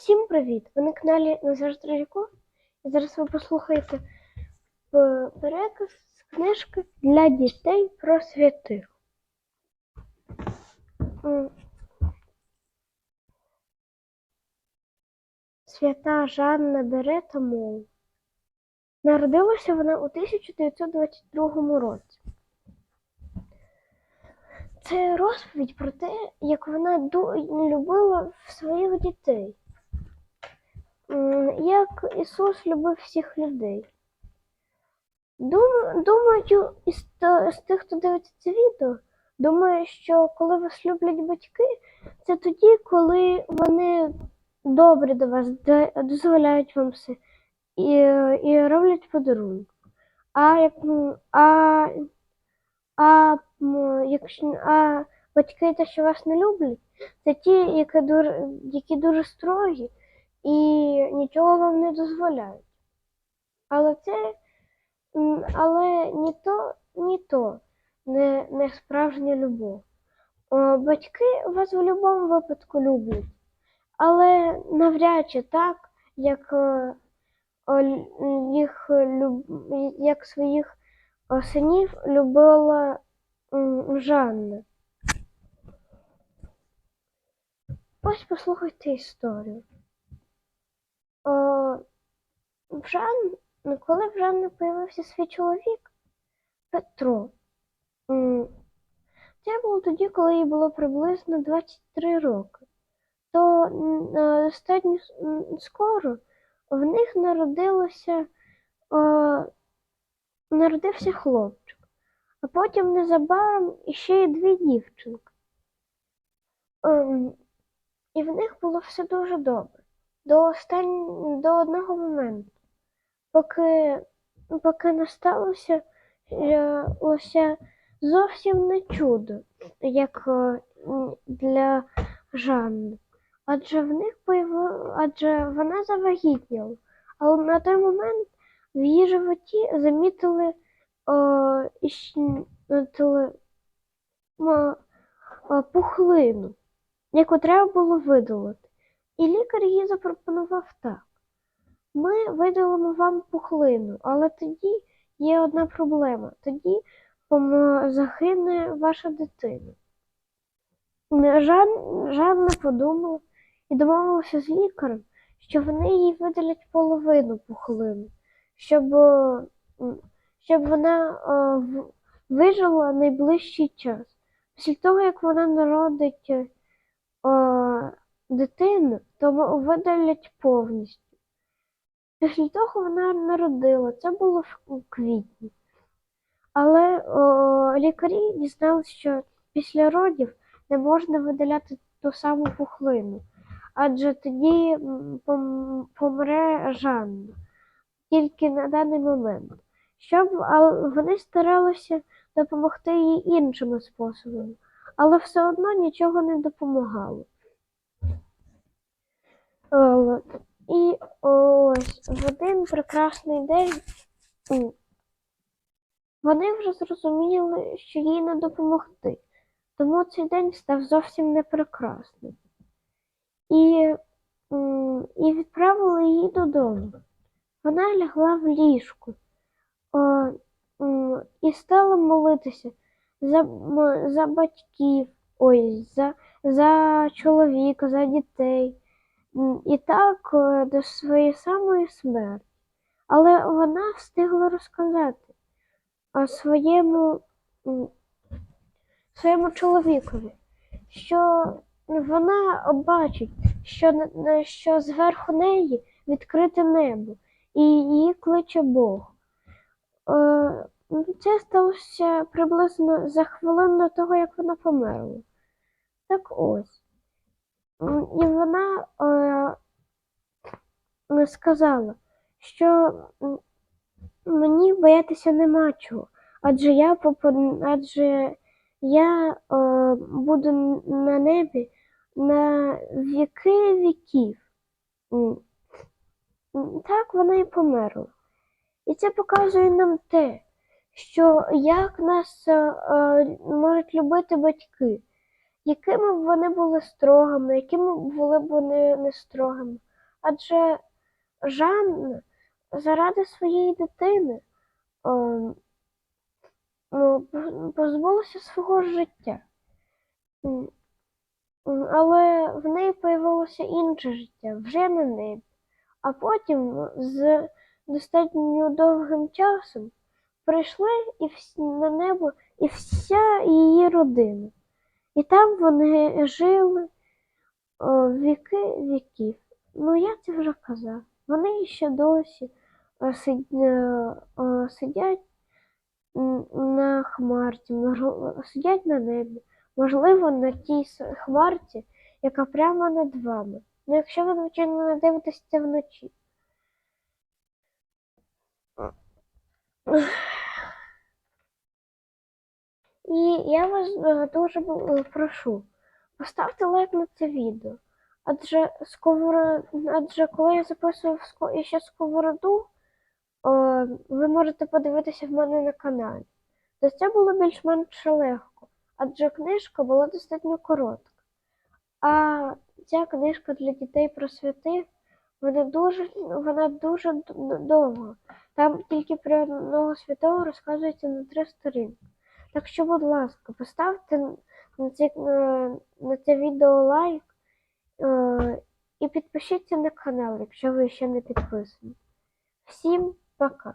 Всім привіт! Ви на каналі Назар Стреляков. І зараз ви послухаєте е, переказ з книжки для дітей про святих. Свята Жанна Берета Мол. Народилася вона у 1922 році. Це розповідь про те, як вона ду- любила своїх дітей. Як Ісус любив всіх людей. Дум- Думаю, із, з тих, хто дивиться це відео, думаю, що коли вас люблять батьки, це тоді, коли вони добре до вас, дозволяють вам все і, і роблять подарунок. А як а, а, якщо а батьки те, що вас не люблять, це ті, які дуже, які дуже строгі і нічого вам не дозволяють. Але це але ні то, ні то не, не справжня любов. О, батьки вас в будь-якому випадку люблять, але навряд чи так, як е, о, їх люб, як своїх синів любила м, Жанна. Ось послухайте історію. О, в Жан, ну, коли в Жанни появився свій чоловік Петро, це було тоді, коли їй було приблизно 23 роки, то е, достатньо скоро в них народилося, е, народився хлопчик, а потім незабаром іще й дві дівчинки. Ем, і в них було все дуже добре. До остань... до одного моменту, поки, поки не сталося е, ося зовсім не чудо, як е, для Жанни. Адже в них адже вона завагітніла. Але на той момент в її животі замітили, е, замітили, м, е, пухлину, яку треба було видалити. І лікар їй запропонував так. Ми видалимо вам пухлину, але тоді є одна проблема. Тоді загине ваша дитина. Жан, Жанна подумала і домовилася з лікарем, що вони їй видалять половину пухлини, щоб, щоб вона вижила найближчий час. Після того, як вона народить е, дитину, то видалять повністю. Після того вона народила, це було у квітні. Але о, лікарі дізналися, що після родів не можна видаляти ту саму пухлину, адже тоді пом- помре Жанна тільки на даний момент. Щоб, вони старалися допомогти їй іншими способами, але все одно нічого не допомагало. В один прекрасний день вони вже зрозуміли, що їй не допомогти, тому цей день став зовсім не прекрасним. І, і відправили її додому. Вона лягла в ліжку о, і стала молитися за, за батьків, ой, за, за чоловіка, за дітей. І так е, до своєї самої смерті. Але вона встигла розказати своєму, своєму чоловікові, що вона бачить, що, що зверху неї відкрите небо, і її кличе Бог. Е, Це сталося приблизно за хвилину до того, як вона померла. Так ось. І вона е, сказала, що мені боятися нема чого, адже я адже я е, буду на небі на віки віків. Так вона і померла. І це показує нам те, що як нас е, е, можуть любити батьки, якими б вони були строгими, якими були б вони не строгими. Адже Жанна заради своєї дитини ем, ну, позбулася свого життя. Але в неї появилося інше життя, вже на небі. А потім з достатньо довгим часом прийшли і на небо і вся її родина. І там вони жили о, віки віків. Ну, я це вже казав. Вони ще досі е, е, сидять на хмарці, сидять на небі. Можливо, на тій хмарці, яка прямо над вами. Ну, якщо ви, звичайно, не дивитесь це вночі. І я вас е, дуже прошу, поставте лайк на це відео. Адже сковор... адже коли я записував ще сковороду, о, ви можете подивитися в мене на каналі. То це було більш-менш легко, адже книжка була достатньо коротка. А ця книжка для дітей про святих, вона дуже, вона дуже довга. Там тільки про одного святого розказується на три сторінки. Так що, будь ласка, поставте на це, на, на це відео лайк е, і підпишіться на канал, якщо ви ще не підписані. Всім пока!